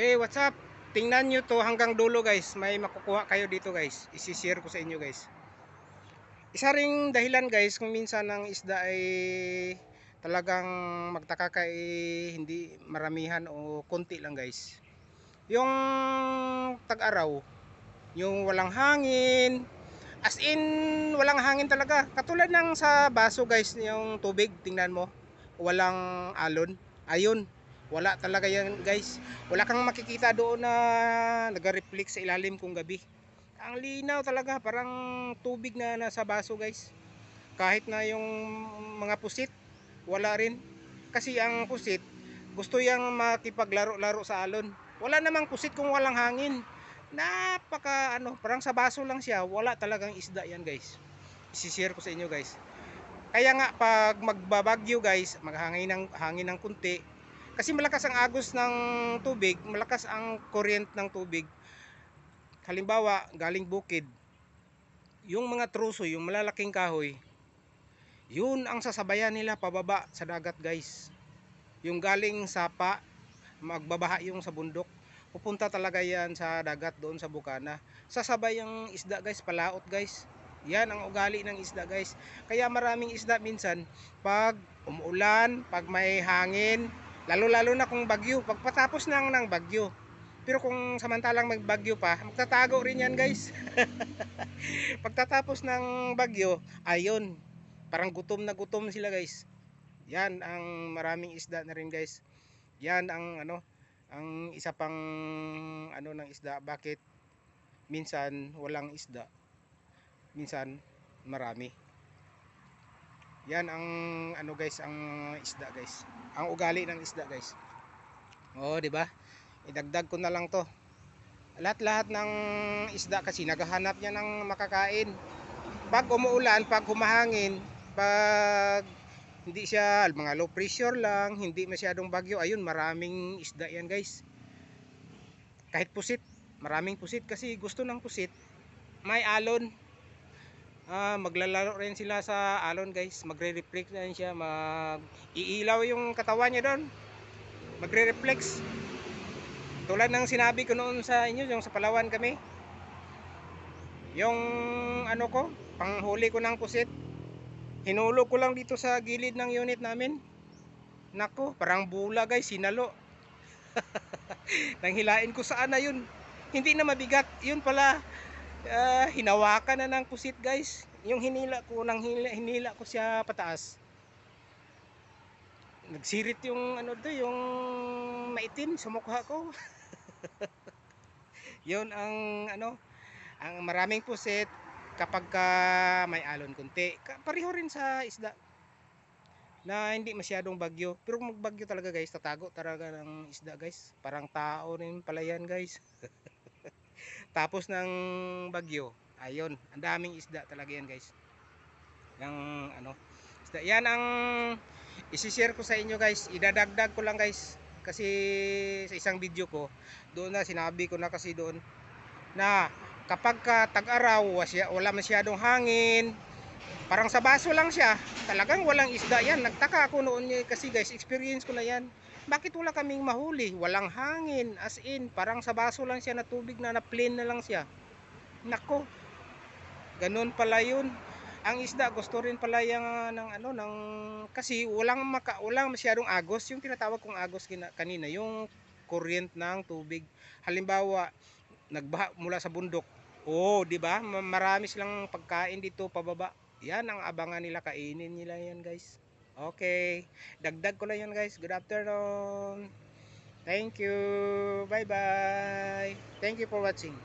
Hey, what's up? Tingnan nyo to hanggang dulo guys. May makukuha kayo dito guys. Isishare ko sa inyo guys. Isa ring dahilan guys kung minsan ang isda ay talagang magtaka ka eh, hindi maramihan o konti lang guys. Yung tag-araw, yung walang hangin, as in walang hangin talaga. Katulad ng sa baso guys, yung tubig, tingnan mo, walang alon. Ayun, wala talaga yan guys. Wala kang makikita doon na nag-reflect sa ilalim kung gabi. Ang linaw talaga, parang tubig na nasa baso guys. Kahit na yung mga pusit, wala rin. Kasi ang pusit, gusto yang makipaglaro-laro sa alon. Wala namang pusit kung walang hangin. Napaka ano, parang sa baso lang siya. Wala talagang isda yan guys. Isishare ko sa inyo guys. Kaya nga pag magbabagyo guys, maghangin ng hangin ng kunti. Kasi malakas ang agos ng tubig, malakas ang current ng tubig. Halimbawa, galing bukid, yung mga truso, yung malalaking kahoy, yun ang sasabayan nila pababa sa dagat guys. Yung galing sapa, magbabaha yung sa bundok, pupunta talaga yan sa dagat doon sa bukana. Sasabay yung isda guys, palaot guys. Yan ang ugali ng isda guys. Kaya maraming isda minsan pag umuulan, pag may hangin, lalo-lalo na kung bagyo, pagpatapos nang ng bagyo. Pero kung samantalang magbagyo pa, magtatago rin yan guys. Pagtatapos ng bagyo, ayun, parang gutom na gutom sila guys. Yan ang maraming isda na rin guys. Yan ang ano, ang isa pang ano ng isda. Bakit minsan walang isda? Minsan marami. Yan ang ano guys, ang isda guys. Ang ugali ng isda guys. Oh, di ba? Idagdag ko na lang 'to. Lahat-lahat ng isda kasi naghahanap niya ng makakain. Pag umuulan, pag humahangin, pag hindi siya mga low pressure lang, hindi masyadong bagyo, ayun maraming isda yan guys. Kahit pusit, maraming pusit kasi gusto ng pusit. May alon. Ah, maglalaro rin sila sa alon guys. Magre-reflect na siya, mag iilaw yung katawan niya doon. Magre-reflex. Tulad ng sinabi ko noon sa inyo, yung sa Palawan kami. Yung ano ko, panghuli ko ng pusit. Hinulog ko lang dito sa gilid ng unit namin. Nako, parang bula guys, sinalo. Nang hilain ko saan na yun. Hindi na mabigat. Yun pala, ah, hinawakan na ng pusit guys. Yung hinila ko, nang hinila, hinila ko siya pataas. Nagsirit yung ano to, yung maitim sa mukha ko. yun ang ano, ang maraming pusit kapag ka may alon kunti. Pareho rin sa isda na hindi masyadong bagyo. Pero magbagyo talaga guys, tatago talaga ng isda guys. Parang tao rin pala yan guys. Tapos ng bagyo, ayun, ang daming isda talaga yan guys. Yung ano, isda. Yan ang isi-share ko sa inyo guys. Idadagdag ko lang guys. Kasi sa isang video ko, doon na sinabi ko na kasi doon na kapag ka tag-araw, wala masyadong hangin, parang sa baso lang siya, talagang walang isda yan. Nagtaka ako noon kasi guys, experience ko na yan. Bakit wala kaming mahuli? Walang hangin, as in, parang sa baso lang siya na tubig na na plain na lang siya. Nako, ganun pala yun. Ang isda gusto rin pala yung ah, ng ano ng kasi walang maka, walang masyadong agos yung tinatawag kong agos kanina yung current ng tubig. Halimbawa, nagbaha mula sa bundok. Oh, 'di ba? Ma- Marami silang pagkain dito pababa. Yan ang abangan nila kainin nila yan, guys. Okay. Dagdag ko lang yan, guys. Good afternoon. Thank you. Bye-bye. Thank you for watching.